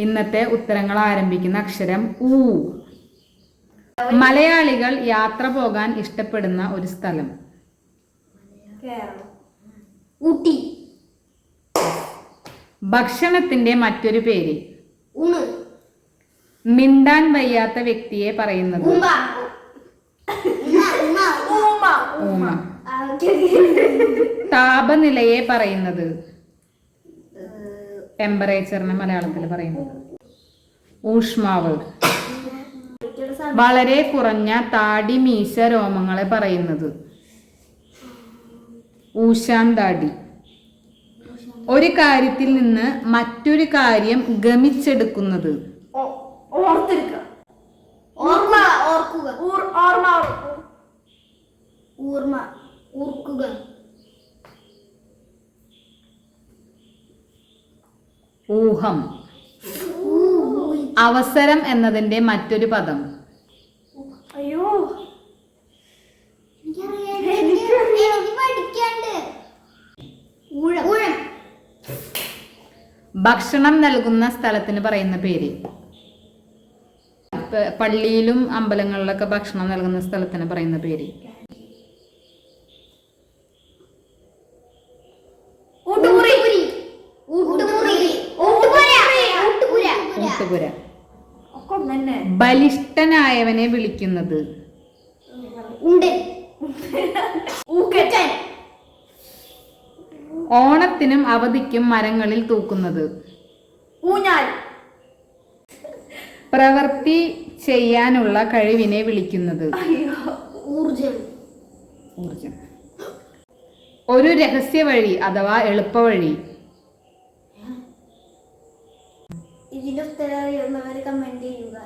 ഇന്നത്തെ ഉത്തരങ്ങൾ ആരംഭിക്കുന്ന അക്ഷരം ഊ. മലയാളികൾ യാത്ര പോകാൻ ഇഷ്ടപ്പെടുന്ന ഒരു സ്ഥലം. ഊട്ടി. ഭക്ഷണത്തിന്റെ മറ്റൊരു പേര്. മിണ്ടാൻ വയ്യാത്ത വ്യക്തിയെ പറയുന്നത്. താപനിലയെ പറയുന്നത്. ടെമ്പറേച്ചറിനെ മലയാളത്തിൽ പറയുന്നത്. ഊഷ്മാവ്. വളരെ കുറഞ്ഞ താടി മീശ രോമങ്ങളെ പറയുന്നത്. ഊശാന്താടി. ഒരു കാര്യത്തിൽ നിന്ന് മറ്റൊരു കാര്യം ഗമിച്ചെടുക്കുന്നത്. ഓർമ്മ ഓർക്കുക. ഊഹം. അവസരം എന്നതിന്റെ മറ്റൊരു പദം. അയ്യോ. ഭക്ഷണം നൽകുന്ന സ്ഥലത്തിന് പറയുന്ന പേര്. പള്ളിയിലും അമ്പലങ്ങളിലൊക്കെ ഭക്ഷണം നൽകുന്ന സ്ഥലത്തിന് പറയുന്ന പേര്. ഊട്ടുപുര ബലിഷ്ടനായവനെ ബലിഷ്ഠനായവനെ വിളിക്കുന്നത്. ഓണത്തിനും അവധിക്കും മരങ്ങളിൽ തൂക്കുന്നത്. പ്രവൃത്തി ചെയ്യാനുള്ള കഴിവിനെ വിളിക്കുന്നത്. ഒരു രഹസ്യ വഴി അഥവാ എളുപ്പവഴി. ഇതിലുത്തരറിയുന്നവർ കമന്റ് ചെയ്യുക.